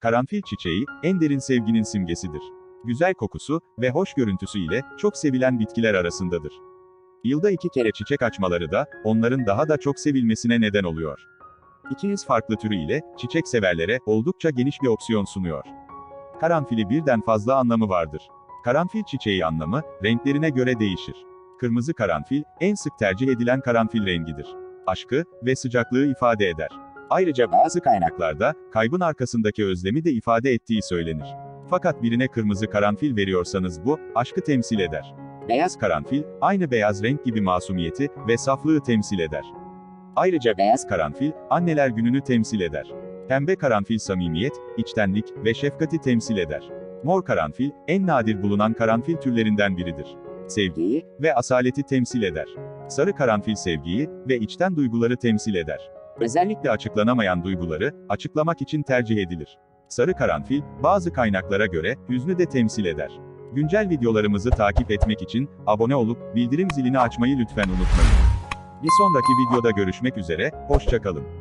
Karanfil çiçeği, en derin sevginin simgesidir. Güzel kokusu ve hoş görüntüsü ile çok sevilen bitkiler arasındadır. Yılda iki kere çiçek açmaları da, onların daha da çok sevilmesine neden oluyor. 200 farklı türü ile, çiçek severlere, oldukça geniş bir opsiyon sunuyor. Karanfili birden fazla anlamı vardır. Karanfil çiçeği anlamı, renklerine göre değişir. Kırmızı karanfil, en sık tercih edilen karanfil rengidir. Aşkı ve sıcaklığı ifade eder. Ayrıca bazı kaynaklarda, kaybın arkasındaki özlemi de ifade ettiği söylenir. Fakat birine kırmızı karanfil veriyorsanız bu, aşkı temsil eder. Beyaz karanfil, aynı beyaz renk gibi masumiyeti ve saflığı temsil eder. Ayrıca beyaz karanfil, anneler gününü temsil eder. Pembe karanfil samimiyet, içtenlik ve şefkati temsil eder. Mor karanfil, en nadir bulunan karanfil türlerinden biridir. Sevgiyi ve asaleti temsil eder. Sarı karanfil sevgiyi ve içten duyguları temsil eder. Özellikle açıklanamayan duyguları, açıklamak için tercih edilir. Sarı karanfil, bazı kaynaklara göre, hüznü de temsil eder. Güncel videolarımızı takip etmek için, abone olup, bildirim zilini açmayı lütfen unutmayın. Bir sonraki videoda görüşmek üzere, hoşçakalın.